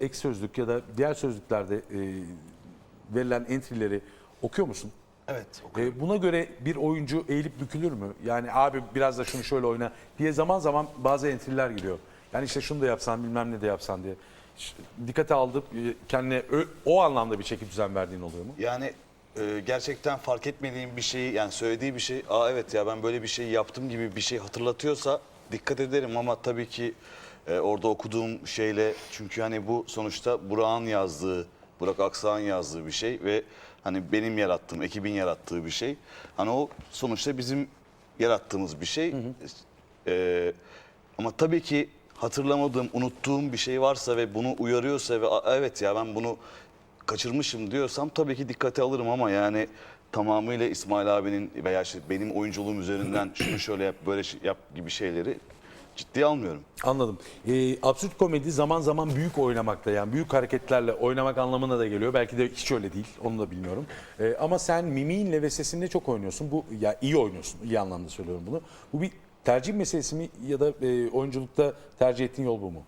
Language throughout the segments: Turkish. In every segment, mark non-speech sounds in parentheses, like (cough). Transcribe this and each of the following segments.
ek sözlük ya da diğer sözlüklerde e, verilen entry'leri okuyor musun? Evet. E, buna göre bir oyuncu eğilip bükülür mü? Yani abi biraz da şunu şöyle oyna diye zaman zaman bazı entry'ler giriyor. Yani işte şunu da yapsan bilmem ne de yapsan diye. Dikkate alıp e, kendine ö- o anlamda bir çeki düzen verdiğin oluyor mu? Yani e, gerçekten fark etmediğim bir şeyi yani söylediği bir şey aa evet ya ben böyle bir şey yaptım gibi bir şey hatırlatıyorsa dikkat ederim ama tabii ki e, orada okuduğum şeyle çünkü hani bu sonuçta Burak'ın yazdığı Burak Aksağ'ın yazdığı bir şey ve hani benim yarattığım ekibin yarattığı bir şey. Hani o sonuçta bizim yarattığımız bir şey. E, ama tabii ki hatırlamadığım, unuttuğum bir şey varsa ve bunu uyarıyorsa ve "Aa, evet ya ben bunu kaçırmışım diyorsam tabii ki dikkate alırım ama yani tamamıyla İsmail abinin veya işte benim oyunculuğum üzerinden şunu şöyle yap, böyle şey- yap gibi şeyleri ciddiye almıyorum. Anladım. Ee, absürt komedi zaman zaman büyük oynamakta yani büyük hareketlerle oynamak anlamına da geliyor. Belki de hiç öyle değil. Onu da bilmiyorum. Ee, ama sen mimiğinle ve sesinle çok oynuyorsun. Bu ya iyi oynuyorsun. iyi anlamda söylüyorum bunu. Bu bir tercih meselesi mi ya da e, oyunculukta tercih ettiğin yol bu mu?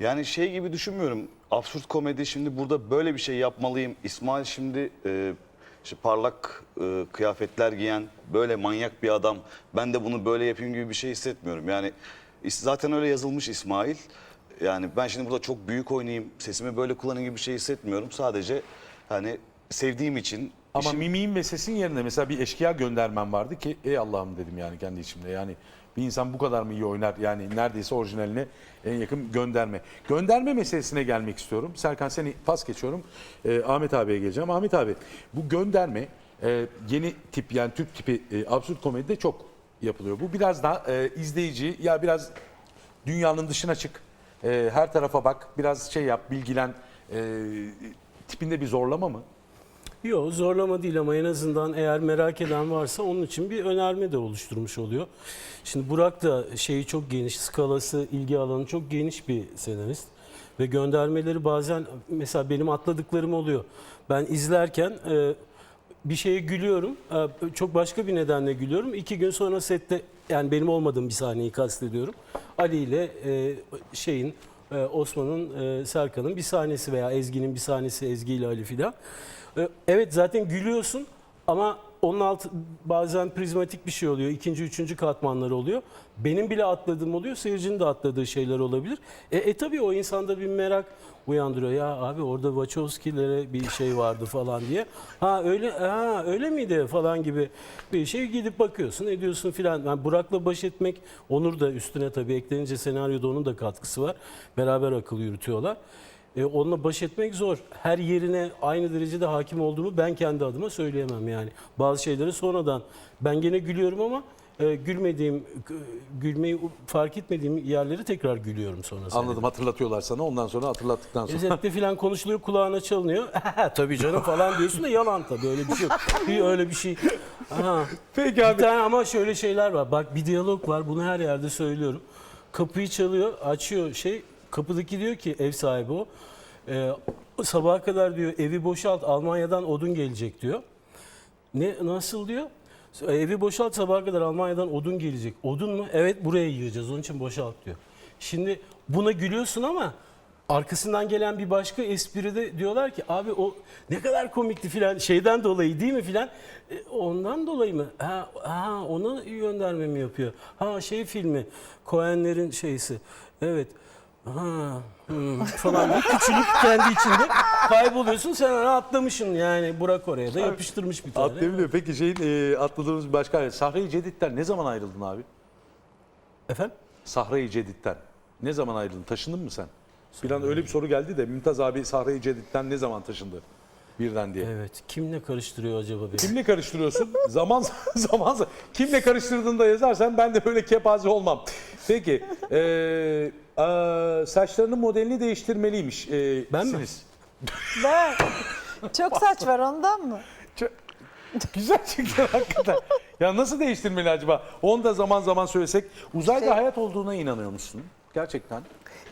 Yani şey gibi düşünmüyorum. Absürt komedi şimdi burada böyle bir şey yapmalıyım. İsmail şimdi e, işte parlak e, kıyafetler giyen böyle manyak bir adam. Ben de bunu böyle yapayım gibi bir şey hissetmiyorum. Yani zaten öyle yazılmış İsmail. Yani ben şimdi burada çok büyük oynayayım, sesimi böyle kullanayım gibi bir şey hissetmiyorum. Sadece hani sevdiğim için Ama işim- mimiğin ve sesin yerine mesela bir eşkıya göndermem vardı ki ey Allah'ım dedim yani kendi içimde. Yani bir insan bu kadar mı iyi oynar yani neredeyse orijinaline en yakın gönderme. Gönderme meselesine gelmek istiyorum. Serkan seni pas geçiyorum. Ee, Ahmet abiye geleceğim. Ahmet abi bu gönderme e, yeni tip yani Türk tipi e, absürt komedide çok yapılıyor. Bu biraz daha e, izleyici ya biraz dünyanın dışına çık. e, her tarafa bak. Biraz şey yap bilgilen e, tipinde bir zorlama mı? Yok zorlama değil ama en azından eğer merak eden varsa onun için bir önerme de oluşturmuş oluyor. Şimdi Burak da şeyi çok geniş, skalası, ilgi alanı çok geniş bir senarist. Ve göndermeleri bazen mesela benim atladıklarım oluyor. Ben izlerken e, bir şeye gülüyorum. e, Çok başka bir nedenle gülüyorum. İki gün sonra sette yani benim olmadığım bir sahneyi kastediyorum. Ali ile e, şeyin e, Osman'ın, e, Serkan'ın bir sahnesi veya Ezgi'nin bir sahnesi Ezgi ile Ali filan. E, Evet zaten gülüyorsun ama onun altı bazen prizmatik bir şey oluyor. İkinci, üçüncü katmanları oluyor. Benim bile atladığım oluyor. Seyircinin de atladığı şeyler olabilir. E, e tabii o insanda bir merak uyandırıyor. Ya abi orada Wachowski'lere bir şey vardı falan diye. Ha öyle ha öyle miydi falan gibi bir şey gidip bakıyorsun ediyorsun filan. Yani Burak'la baş etmek Onur da üstüne tabii eklenince senaryoda onun da katkısı var. Beraber akıl yürütüyorlar. E, onunla baş etmek zor. Her yerine aynı derecede hakim olduğumu ben kendi adıma söyleyemem yani. Bazı şeyleri sonradan ben gene gülüyorum ama e, gülmediğim, gülmeyi fark etmediğim yerleri tekrar gülüyorum sonra. Anladım hatırlatıyorlar sana ondan sonra hatırlattıktan sonra. Özetle (laughs) falan konuşuluyor kulağına çalınıyor. (laughs) tabii canım falan diyorsun da yalan tabii öyle bir şey yok. Bir öyle bir şey. Aha. Peki Bir abi. tane ama şöyle şeyler var. Bak bir diyalog var. Bunu her yerde söylüyorum. Kapıyı çalıyor, açıyor şey. Kapıdaki diyor ki ev sahibi o. e, sabaha kadar diyor evi boşalt Almanya'dan odun gelecek diyor. Ne nasıl diyor? Evi boşalt sabaha kadar Almanya'dan odun gelecek. Odun mu? Evet buraya yiyeceğiz. Onun için boşalt diyor. Şimdi buna gülüyorsun ama arkasından gelen bir başka espride diyorlar ki abi o ne kadar komikti filan şeyden dolayı değil mi filan E, ondan dolayı mı ha, ha ona gönderme mi yapıyor ha şey filmi Coen'lerin şeysi evet ha hmm, falan bir küçülüp kendi içinde kayboluyorsun sen ona atlamışsın yani Burak oraya da yapıştırmış bir tane. Atlayabiliyor. Peki şeyin e, atladığımız bir başka Sahra-i Cedid'den ne zaman ayrıldın abi? Efendim? Sahra-i Cedid'den. Ne zaman ayrıldın? Taşındın mı sen? Bir an öyle bir soru geldi de Mümtaz abi Sahra-i Cedid'den ne zaman taşındı? Birden diye. Evet. Kimle karıştırıyor acaba beni? Kimle karıştırıyorsun? (laughs) zaman zaman kimle karıştırdığını da yazarsan ben de böyle kepaze olmam. Peki. E, e, saçlarının modelini değiştirmeliymiş. E, Ben mi? Ben. Çok saç var ondan mı? Çok- Güzel çıktı hakikaten. Ya nasıl değiştirmeli acaba? Onu da zaman zaman söylesek. Uzayda Şey- hayat olduğuna inanıyor musun? Gerçekten.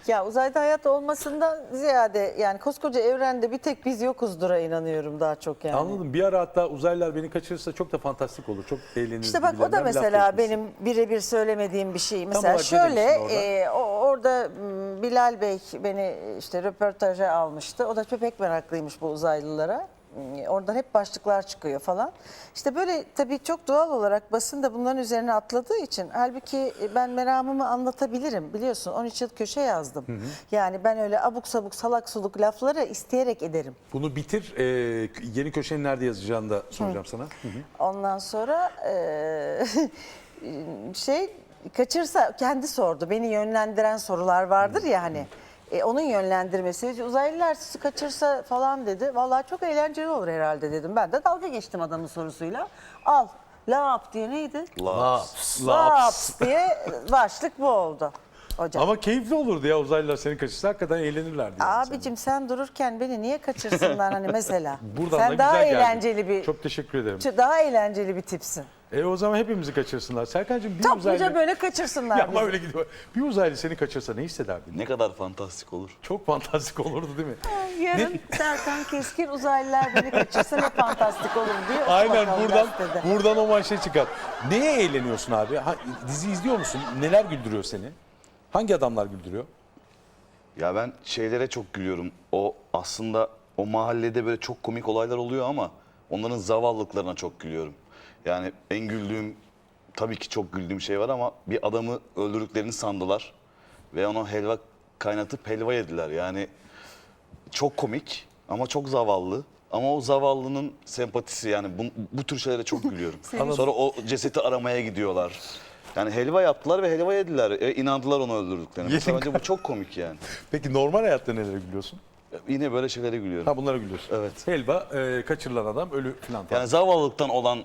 Ya uzayda hayat olmasından ziyade yani koskoca evrende bir tek biz yokuzdur'a inanıyorum daha çok yani. Anladım. Bir ara hatta uzaylılar beni kaçırırsa çok da fantastik olur. Çok eğleniriz. İşte bak o da gibilerinden bir laf mesela benim birebir söylemediğim bir şey. Mesela olarak ne şöyle demiştin orada? e, o- orada m, Bilal Bey beni işte röportaja almıştı. O da çok pek meraklıymış bu uzaylılara. M, Oradan hep başlıklar çıkıyor falan. İşte böyle tabii çok doğal olarak basın da bunların üzerine atladığı için halbuki ben meramımı anlatabilirim biliyorsun 13 yıl köşe yazdım. Yani ben öyle abuk sabuk salak suluk lafları isteyerek ederim. Bunu bitir. Ee, yeni köşenin nerede yazacağını da soracağım sana. Hı hı. Ondan sonra eee, (laughs) şey kaçırsa kendi sordu. Beni yönlendiren sorular vardır ya hani. E, onun yönlendirmesi. Uzaylılar sizi kaçırsa falan dedi. Vallahi çok eğlenceli olur herhalde dedim. Ben de dalga geçtim adamın sorusuyla. Al. Lap diye neydi? Laps. Laps diye başlık bu oldu. Hocam. Ama keyifli olurdu ya uzaylılar seni kaçırsa hakikaten eğlenirlerdi. yani Abicim sen dururken beni niye kaçırsınlar hani mesela? (laughs) Buradan sen da daha güzel eğlenceli bir Çok teşekkür ederim. daha eğlenceli bir tipsin. E o zaman hepimizi kaçırsınlar. Serkan'cığım bir Topluca uzaylı... böyle kaçırsınlar Ya ama bizi. öyle gidiyor. Bir uzaylı seni kaçırsa ne hissederdin? Ne kadar fantastik olur. Çok fantastik olurdu değil mi? Yarın Serkan Keskin uzaylılar beni kaçırsa ne fantastik olur diye oku (laughs) Aynen buradan gazetede. buradan o manşet çıkar. Neye eğleniyorsun abi? Ha, dizi izliyor musun? Neler güldürüyor seni? Hangi adamlar güldürüyor? Ya ben şeylere çok gülüyorum. O aslında o mahallede böyle çok komik olaylar oluyor ama onların zavallılıklarına çok gülüyorum. Yani en güldüğüm tabii ki çok güldüğüm şey var ama bir adamı öldürdüklerini sandılar ve ona helva kaynatıp helva yediler. Yani çok komik ama çok zavallı. Ama o zavallının sempatisi yani bu, bu tür şeylere çok gülüyorum. (laughs) Sonra o cesedi aramaya gidiyorlar. Yani helva yaptılar ve helva yediler. E, inandılar onu öldürdüklerine. Mesela bence bu çok komik yani. (laughs) Peki normal hayatta nelere gülüyorsun? Yine böyle şeylere gülüyorum. Ha bunlara gülüyorsun. Evet. Helva, e, kaçırılan adam, ölü falan. Yani zavallılıktan olan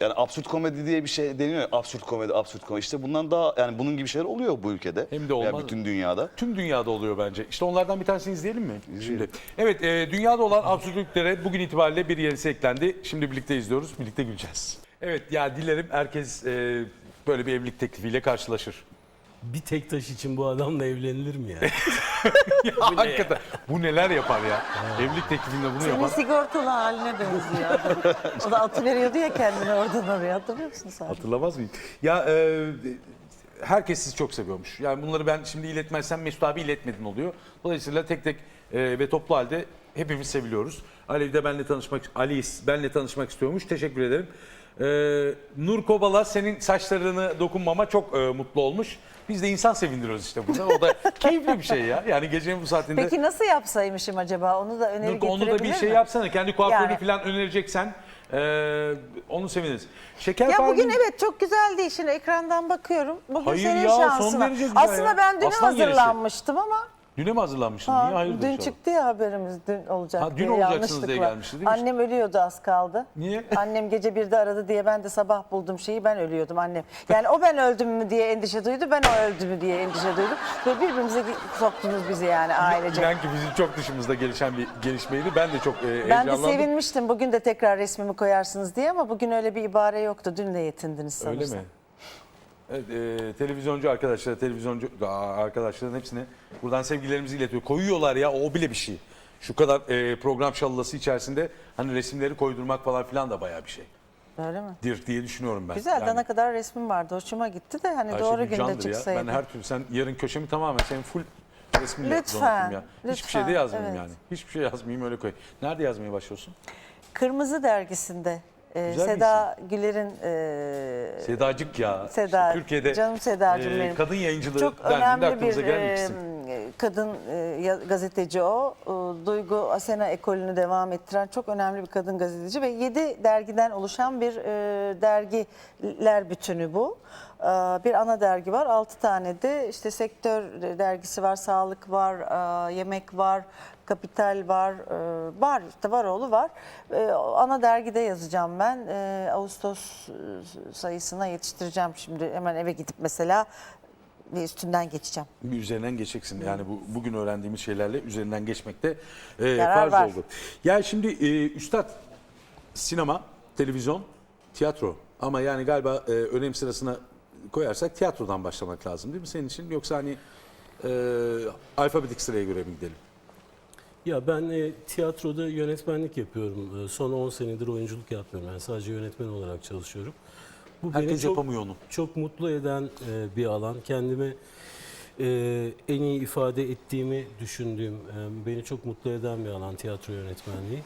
yani absürt komedi diye bir şey deniyor ya absürt komedi, absürt komedi. İşte bundan daha yani bunun gibi şeyler oluyor bu ülkede. Hem de olmaz mı? bütün dünyada. Tüm dünyada oluyor bence. İşte onlardan bir tanesini izleyelim mi? Şimdi. Evet, e, dünyada olan absürtlüklere bugün itibariyle bir yenisi eklendi. Şimdi birlikte izliyoruz, birlikte güleceğiz. Evet, ya dilerim herkes e, böyle bir evlilik teklifiyle karşılaşır. Bir tek taş için bu adamla evlenilir mi ya? (laughs) Ya hakikaten bu neler yapar ya? Evlilik teklifinde bunu Senin yapan. sigortalı haline benziyor. adam. o da atı veriyordu ya kendini oradan oraya hatırlıyor musun sen? Hatırlamaz mıyım? Ya e, herkes sizi çok seviyormuş. Yani bunları ben şimdi iletmezsem Mesut abi iletmedin oluyor. Dolayısıyla tek tek e, ve toplu halde hepimiz seviliyoruz. Ali de benle tanışmak Ali benle tanışmak istiyormuş. Teşekkür ederim. E, Nur Kobala senin saçlarını dokunmama çok e, mutlu olmuş. Biz de insan sevindiriyoruz işte burada. O da (laughs) keyifli bir şey ya. Yani gecenin bu saatinde Peki nasıl yapsaymışım acaba? Onu da öneri Nur, onu da bir şey mi? yapsana. Kendi kuaförünü Yani. falan önereceksen e, onu seviniriz. Şeker Ya bugün evet çok güzel değil. Şimdi ekrandan bakıyorum. Bugün Hayır senin ya, son derece güzel Aslında ya. ben dün Aslan gerisi. hazırlanmıştım ama Düne mi hazırlanmışsın? ha, Niye hayırdır dün inşallah? çıktı ya haberimiz dün olacak Ha, dün diye olacaksınız yanlışlıkla. diye gelmişti değil mi? Annem ölüyordu az kaldı. Niye? (laughs) Annem gece birde aradı diye ben de sabah buldum şeyi ben ölüyordum annem. Yani o ben öldüm mü diye endişe duydu ben o öldü mü diye endişe duydum. Ve birbirimize soktunuz bizi yani ailece. İnan ki bizim çok dışımızda gelişen bir gelişmeydi. Ben de çok e, Ben de heyecanlandım. sevinmiştim bugün de tekrar resmimi koyarsınız diye ama bugün öyle bir ibare yoktu. Dün de yetindiniz Öyle sanırsam. mi? Evet, e, televizyoncu arkadaşlar, televizyoncu Aa, arkadaşların hepsine buradan sevgilerimizi iletiyor. Koyuyorlar ya o bile bir şey. Şu kadar e, program şallası içerisinde hani resimleri koydurmak falan filan da bayağı bir şey. Öyle mi? Dir diye düşünüyorum ben. Güzel dana kadar resmim vardı. Hoşuma gitti de hani doğru günde candır ya. çıksaydı. Ben her türlü sen yarın köşemi tamamen senin full resminle Lütfen, donatayım ya. Hiçbir lütfen, şey de yazmayayım evet. yani. Hiçbir şey yazmayayım öyle koy. Nerede yazmaya başlıyorsun? Kırmızı dergisinde e, Güzel bir Seda Güler'in e, Sedacık ya. Seda, İşte Türkiye'de canım Sedacığım e, benim. kadın yayıncılığı çok dendiğinde önemli aklımıza bir gelen e, isim. kadın e, ya- gazeteci o. E, Duygu Asena ekolünü devam ettiren çok önemli bir kadın gazeteci ve 7 dergiden oluşan bir e, dergiler bütünü bu. E, bir ana dergi var, 6 tane de işte sektör dergisi var, sağlık var, e, yemek var, Kapital var, e, var işte Varoğlu var. E, ana dergide yazacağım ben. E, Ağustos e, sayısına yetiştireceğim şimdi. Hemen eve gidip mesela ve üstünden geçeceğim. Üzerinden geçeceksin. Yani bu bugün öğrendiğimiz şeylerle üzerinden geçmekte e, Yarar farz var. oldu. Yani şimdi e, üstad sinema, televizyon, tiyatro ama yani galiba e, önem sırasına koyarsak tiyatrodan başlamak lazım değil mi senin için? Yoksa hani e, alfabetik sıraya göre mi gidelim? Ya ben e, tiyatroda yönetmenlik yapıyorum. E, son 10 senedir oyunculuk yapmıyorum. Yani sadece yönetmen olarak çalışıyorum. Bu beni Herkes çok, yapamıyor onu. çok mutlu eden e, bir alan. Kendimi e, en iyi ifade ettiğimi düşündüğüm, e, beni çok mutlu eden bir alan tiyatro yönetmenliği.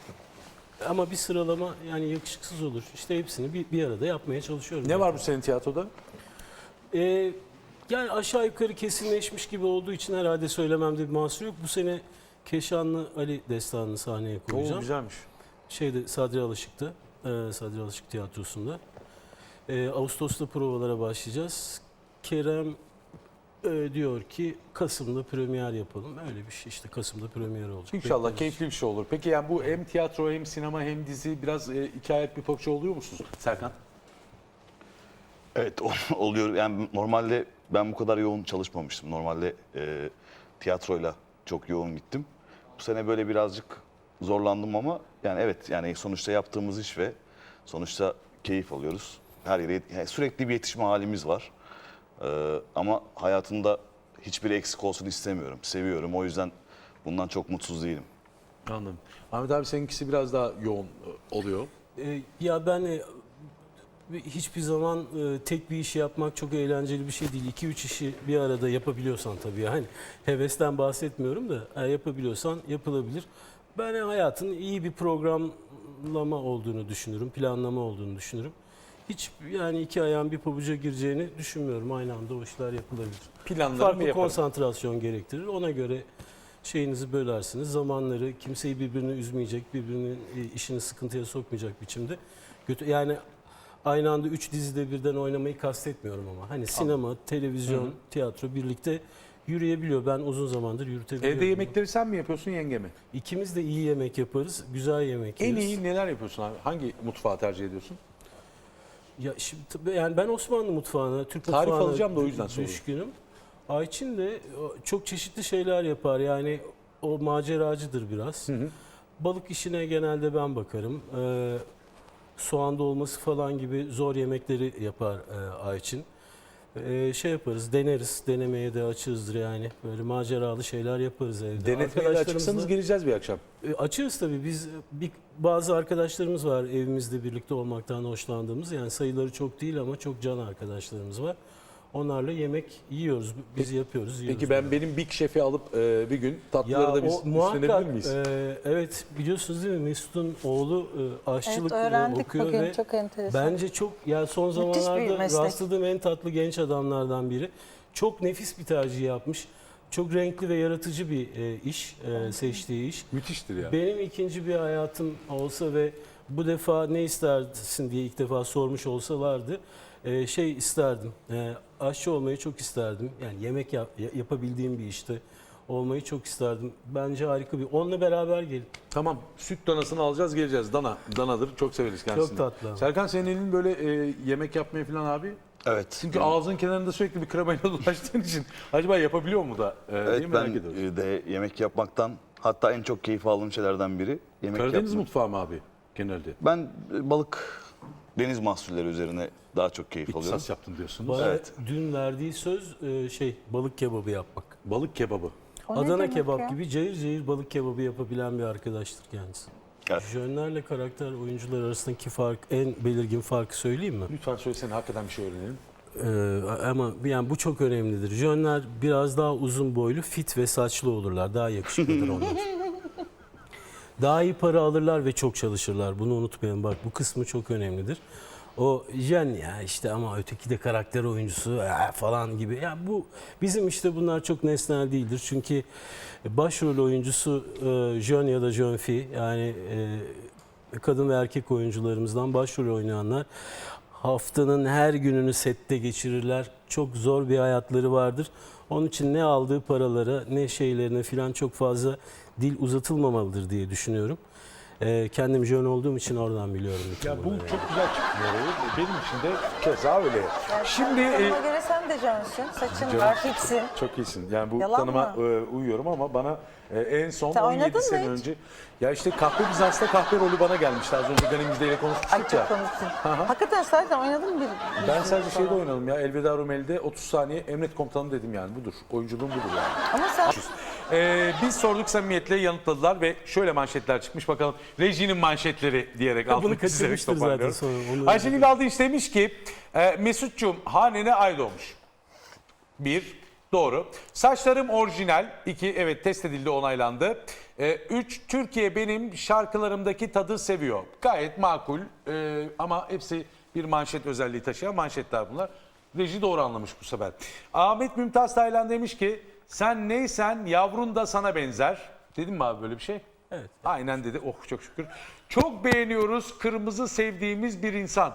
Ama bir sıralama yani yakışıksız olur. İşte hepsini bir, bir arada yapmaya çalışıyorum. Ne var bu senin tiyatroda? Ee, yani aşağı yukarı kesinleşmiş gibi olduğu için herhalde söylememde bir mahsur yok. Bu sene Keşanlı Ali destanını sahneye Oo, koyacağım. güzelmiş. Şeyde Sadri Alışık'ta, e, Sadri Alışık Tiyatrosu'nda. E, Ağustos'ta provalara başlayacağız. Kerem e, diyor ki Kasım'da premier yapalım. Öyle bir şey işte Kasım'da premier olacak. İnşallah Bekleriz. keyifli bir şey olur. Peki yani bu hem tiyatro hem sinema hem dizi biraz e, iki bir pabuç oluyor musunuz Serkan? Evet (laughs) oluyor. Yani normalde ben bu kadar yoğun çalışmamıştım. Normalde e, tiyatroyla çok yoğun gittim. Bu sene böyle birazcık zorlandım ama yani evet yani sonuçta yaptığımız iş ve sonuçta keyif alıyoruz. Her yere yani sürekli bir yetişme halimiz var. E, ama hayatımda hiçbiri eksik olsun istemiyorum. Seviyorum. O yüzden bundan çok mutsuz değilim. Anladım. Ahmet abi seninkisi biraz daha yoğun e, oluyor. E, ya ben e, hiçbir zaman e, tek bir işi yapmak çok eğlenceli bir şey değil. 2-3 işi bir arada yapabiliyorsan tabii yani hevesten bahsetmiyorum da eğer yapabiliyorsan yapılabilir. Ben hayatın iyi bir programlama olduğunu düşünürüm, planlama olduğunu düşünürüm. Hiç yani iki ayağın bir pabuca gireceğini düşünmüyorum. Aynı anda o işler yapılabilir. Planlarımı Farklı konsantrasyon gerektirir. Ona göre şeyinizi bölersiniz. Zamanları kimseyi birbirini üzmeyecek, birbirinin e, işini sıkıntıya sokmayacak biçimde. Yani aynı anda üç dizide birden oynamayı kastetmiyorum ama. Hani sinema, televizyon, tiyatro birlikte yürüyebiliyor. Ben uzun zamandır yürütebiliyorum. Evde yemekleri sen mi yapıyorsun yenge mi? İkimiz de iyi yemek yaparız, güzel yemek En yeriz. iyi neler yapıyorsun abi? Hangi mutfağı tercih ediyorsun? Ya şimdi tabii yani ben Osmanlı mutfağına, Türk Tarif mutfağına alacağım da o yüzden soruyorum. düşkünüm. Ayçin de o, çok çeşitli şeyler yapar. Yani o maceracıdır biraz. Balık işine genelde ben bakarım. Ee, soğan dolması falan gibi zor yemekleri yapar e, Ayçin. Ee, şey yaparız, deneriz. Denemeye de açığızdır yani. Böyle maceralı şeyler yaparız evde. Denetmeye de açıksanız geleceğiz bir akşam. e, Açığız tabii. Biz bir, bazı arkadaşlarımız var evimizde birlikte olmaktan hoşlandığımız. Yani sayıları çok değil ama çok can arkadaşlarımız var. Onlarla yemek yiyoruz. Biz yapıyoruz. yiyoruz Peki ben böyle. benim Big Şef'i alıp e, bir gün tatlıları da biz o muhakkak, üstlenebilir miyiz? e, evet biliyorsunuz değil mi Mesut'un oğlu e, Evet aşçılık e, öğrendik okuyor bugün ve çok enteresan. bence çok yani son Müthiş zamanlarda rastladığım en tatlı genç adamlardan biri. Çok nefis bir tercih yapmış. Çok renkli ve yaratıcı bir e, iş, e, seçtiği iş. Müthiştir ya. Benim ikinci bir hayatım olsa ve bu defa ne istersin diye ilk defa sormuş olsalardı e, şey isterdim. E, aşçı olmayı çok isterdim. Yani yemek yap- ya- yapabildiğim bir işte olmayı çok isterdim. Bence harika bir. Onunla beraber gelin. Tamam süt danasını alacağız geleceğiz. Dana, danadır çok severiz kendisini. Çok tatlı. Serkan senin elin böyle e, yemek yapmaya falan abi. Evet. Çünkü ağzın kenarında sürekli bir kremayla (laughs) dolaştığın için acaba yapabiliyor mu da e, Evet ben ediyorum. e, de yemek yapmaktan hatta en çok keyif aldığım şeylerden biri yemek Karadeniz yapmak. mutfağı mı abi genelde? Ben e, balık, deniz mahsulleri üzerine daha çok keyif alıyorum. İhtisas yaptın diyorsunuz. Bana Evet. dün verdiği söz e, şey balık kebabı yapmak. Balık kebabı. O ne Adana demek kebap ya? gibi cayır cayır balık kebabı yapabilen bir arkadaştır kendisi. Evet. Jönlerle karakter oyuncular arasındaki fark en belirgin farkı söyleyeyim mi? Lütfen söylesene hakikaten bir şey öğrenelim. Ee, ama yani bu çok önemlidir. Jönler biraz daha uzun boylu, fit ve saçlı olurlar. Daha yakışıklıdır onlar. (laughs) daha iyi para alırlar ve çok çalışırlar. Bunu unutmayın. Bak bu kısmı çok önemlidir. O jen ya işte ama öteki de karakter oyuncusu ya falan gibi. Ya bu bizim işte bunlar çok nesnel değildir. Çünkü başrol oyuncusu e, jön ya da jön fi yani e, kadın ve erkek oyuncularımızdan başrol oynayanlar haftanın her gününü sette geçirirler. Çok zor bir hayatları vardır. Onun için ne aldığı paralara ne şeylerine filan çok fazla dil uzatılmamalıdır diye düşünüyorum. Ee, kendim jön olduğum için oradan biliyorum. bütün Ya bu bunları. çok güzel arada. Benim için de keza öyle. Şimdi e, Bana göre sen de Johnson. Saçın var, fixin. Çok iyisin. Yani bu Yalan tanıma e, uyuyorum ama bana e, en son Sen 17 oynadın mı sene hiç? önce ya işte kahpe Bizans'ta kahpe rolü bana gelmişti. Az önce Gani Müjde ile konuşmuştuk Ay ya. çok komiksin. Hakikaten zaten oynadın mı bir? Ben bir sadece şey şeyde oynadım ya. Elveda Rumeli'de 30 saniye emret komutanı dedim yani. Budur. Oyunculuğum budur yani. Ama sen Ee, biz sorduk samimiyetle yanıtladılar ve şöyle manşetler çıkmış bakalım. Rejinin manşetleri diyerek bunu altını çizerek zaten sonra, onu Ayşegül Aldınç demiş ki e, Mesut'cum hanene ay doğmuş. Bir, doğru. Saçlarım orijinal. İki, evet test edildi onaylandı. E, üç, Türkiye benim şarkılarımdaki tadı seviyor. Gayet makul e, ama hepsi bir manşet özelliği taşıyan manşetler bunlar. Reji doğru anlamış bu sefer. Ahmet Mümtaz Taylan demiş ki sen neysen yavrun da sana benzer. Dedim mi abi böyle bir şey? Evet. Aynen dedi. Oh çok şükür. Çok beğeniyoruz kırmızı sevdiğimiz bir insan.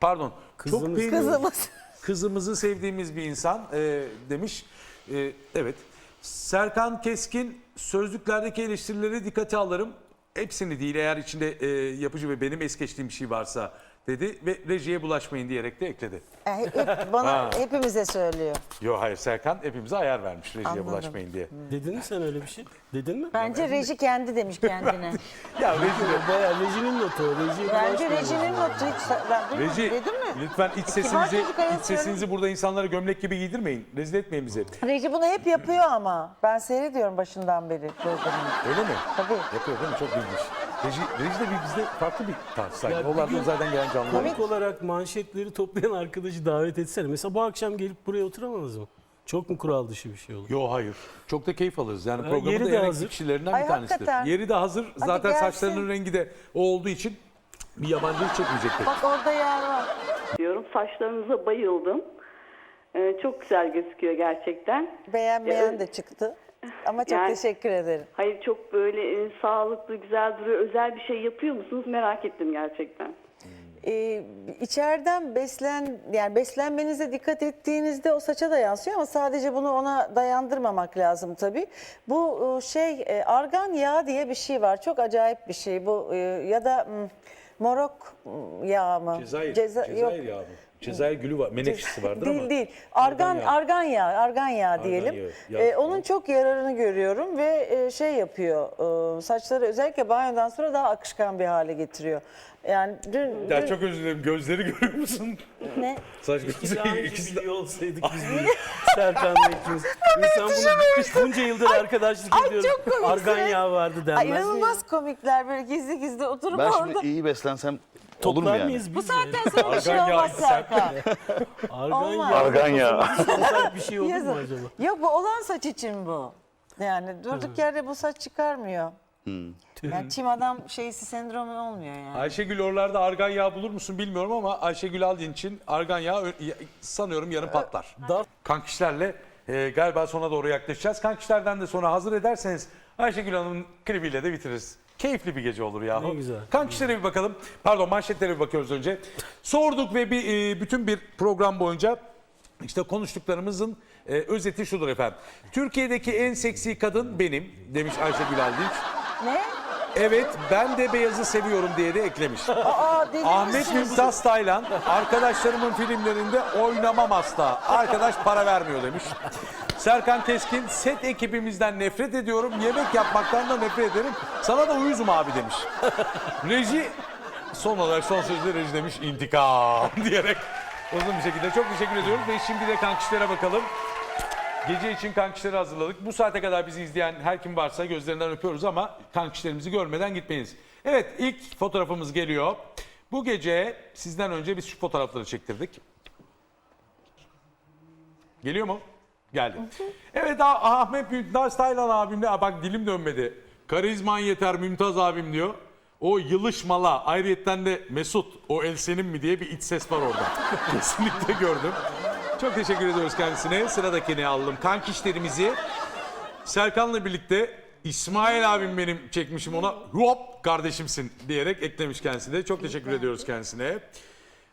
Pardon. Çok Kızımız. beğeniyoruz. kızımız. Kızımızı sevdiğimiz bir insan e, demiş. E, evet. Serkan Keskin sözlüklerdeki eleştirileri dikkate alırım. Hepsini değil eğer içinde e, yapıcı ve benim es geçtiğim bir şey varsa dedi ve rejiye bulaşmayın diyerek de ekledi. E, hep bana hepimize söylüyor. Yo hayır Serkan hepimize ayar vermiş rejiye Anladım. bulaşmayın diye. Dedin mi sen öyle bir şey? Dedin mi? Bence reji kendi demiş (laughs) kendine. Ya reji de- Bayağı rejinin notu. Rejiye Bence rejinin notu hiç ben duymadım. Reji Dedim mi? lütfen iç sesinizi çocuk iç sesinizi burada insanlara gömlek gibi giydirmeyin. Rezil etmeyin bizi. Reji bunu hep yapıyor ama. Ben seyrediyorum başından beri programını. Öyle mi? Tabii. Yapıyor değil mi? Çok ilginç. Reji, reji de bir bizde farklı bir tarz sanki. Ya Onlar da gün zaten gelen canlılar. Komik olarak manşetleri toplayan arkadaşı davet etsene. Mesela bu akşam gelip buraya oturamaz mı? Çok mu kural dışı bir şey olur? Yo hayır. Çok da keyif alırız. Yani programın yeri da de en hazır. renkli kişilerinden Ay, bir tanesidir. hakikaten. Yeri de hazır. Zaten gelsin. saçlarının rengi de o olduğu için bir yabancılık çekmeyecektir. Bak orada yer var. diyorum. Saçlarınıza bayıldım. Ee, çok güzel gözüküyor gerçekten. Beğenmeyen Ya, de çıktı. Ama çok Yani- teşekkür ederim. Hayır çok böyle e, sağlıklı, güzel duruyor. Özel bir şey yapıyor musunuz? Merak ettim gerçekten. Ee, içeriden beslen yani beslenmenize dikkat ettiğinizde o saça da yansıyor ama sadece bunu ona dayandırmamak lazım tabii. Bu e, şey e, argan yağı diye bir şey var. Çok acayip bir şey bu e, ya da m, morok m, yağı mı? Cezayir. Ceza- yok. Cezayir yağı mı? Cezayir gülü var. Menekşesi vardır değil ama. değil. Argan Argan yağı. argan yağı, argan yağı diyelim. yağı, Ee, onun çok yararını görüyorum ve e, şey yapıyor. e, saçları özellikle banyodan sonra daha akışkan bir hale getiriyor. Yani dün, Ya dün- çok özür dilerim. Gözleri görüyor musun? ne? Saç gözleri ikisi de... olsaydık biz (laughs) bunu. Serkan'la ikimiz. (laughs) İnsan bunu bunca yıldır arkadaşlık ay ediyoruz. çok komiksin. Argan yağı vardı Ay, denmez mi ya? inanılmaz komikler böyle gizli gizli oturup Ben orada. şimdi iyi beslensem olur mu yani? mıyız Bu biz? saatten sonra bir şey Argan yağı olmaz içsem. Serkan. Argan Olmaz. Sorsak bir şey olur mu Yazın. acaba? Yok bu olan saç için bu. Yani durduk yerde bu saç çıkarmıyor. Yani çim adam şeysi sendromu olmuyor yani. Ayşegül oralarda argan yağı bulur musun bilmiyorum ama Ayşegül Aldin için argan yağı ö- ya- sanıyorum yarın patlar. Dart Kankişlerle e, galiba sona doğru yaklaşacağız. Kankişlerden de sonra hazır ederseniz Ayşegül Hanım'ın klibiyle de bitiririz. Keyifli bir gece olur yahu. Ne güzel. Kankişlere bir bakalım. Pardon manşetlere bir bakıyoruz önce. Sorduk ve bir e, bütün bir program boyunca işte konuştuklarımızın e, özeti şudur efendim. Türkiye'deki en seksi kadın benim demiş Ayşegül Aldinç. Ne? Evet ben de beyazı seviyorum diye de eklemiş. Aa deli Ahmet misin? Mümtaz Taylan arkadaşlarımın filmlerinde oynamam asla. Arkadaş para vermiyor demiş. Serkan Keskin set ekibimizden nefret ediyorum. Yemek yapmaktan da nefret ederim. Sana da uyuzum abi demiş. Reji son olarak son sözde Reji demiş intikam (laughs) diyerek uzun bir şekilde çok teşekkür ediyoruz ve şimdi de kankişlere bakalım. Gece için kankişleri hazırladık. Bu saate kadar bizi izleyen her kim varsa gözlerinden öpüyoruz ama kankişlerimizi görmeden gitmeyiz. Evet ilk fotoğrafımız geliyor. Bu gece sizden önce biz şu fotoğrafları çektirdik. Geliyor mu? Geldi. Evet Ah- Ahmet Mümtaz Taylan abimle bak dilim dönmedi. Karizman yeter Mümtaz abim diyor. O yılışmala ayrıyetten de Mesut o el senin mi diye bir iç ses var orada. (laughs) Kesinlikle gördüm. Çok teşekkür ediyoruz kendisine. Sıradakini aldım. Kankişlerimizi Serkan'la birlikte İsmail abim benim çekmişim ona hop kardeşimsin diyerek eklemiş kendisi de. Çok teşekkür ediyoruz kendisine.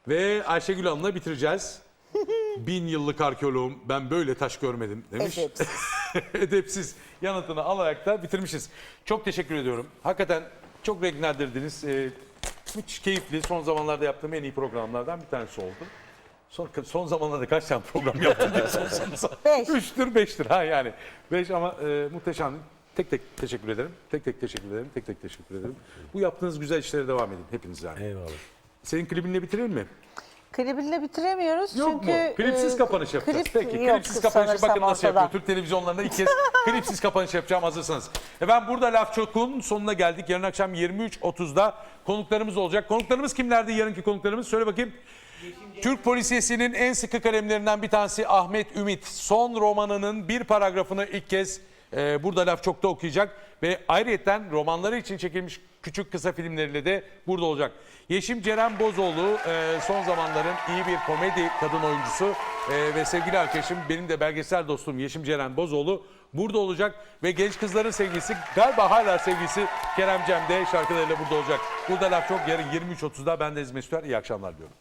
Ve Ayşegül Hanım'la bitireceğiz. (laughs) Bin yıllık arkeoloğum ben böyle taş görmedim demiş. Edepsiz. (laughs) Edepsiz yanıtını alarak da bitirmişiz. Çok teşekkür ediyorum. Hakikaten çok renklendirdiniz. Ee, müthiş keyifli. Son zamanlarda yaptığım en iyi programlardan bir tanesi oldu. Son, son zamanlarda kaç tane program yaptın diye sorsanız. (laughs) Beş. Üçtür, beştir. Ha yani. Beş ama e, muhteşem. Tek tek teşekkür ederim. Tek tek teşekkür ederim. Tek tek teşekkür ederim. Bu yaptığınız güzel işlere devam edin hepiniz yani. Eyvallah. Senin klibinle bitirelim mi? Klibinle bitiremiyoruz Yok çünkü... mu? Klipsiz e, kapanış yapacağız. klip Peki yok klipsiz kapanışı bakın nasıl yapıyor. Türk televizyonlarında ilk kez (laughs) klipsiz kapanış yapacağım hazırsanız. Efendim burada Laf Çok'un sonuna geldik. Yarın akşam 23.30'da konuklarımız olacak. Konuklarımız kimlerdi yarınki konuklarımız? Söyle bakayım. Türk polisiyesinin en sıkı kalemlerinden bir tanesi Ahmet Ümit. Son romanının bir paragrafını ilk kez e, burada Laf Çok'ta okuyacak. Ve ayrıyeten romanları için çekilmiş küçük kısa filmleriyle de burada olacak. Yeşim Ceren Bozoğlu e, son zamanların iyi bir komedi kadın oyuncusu e, ve sevgili arkadaşım benim de belgesel dostum Yeşim Ceren Bozoğlu burada olacak ve genç kızların sevgisi galiba hala sevgisi Kerem Cem de şarkılarıyla burada olacak. Burada Laf Çok yarın 23.30'da ben Deniz Mesut Er. İyi akşamlar diyorum.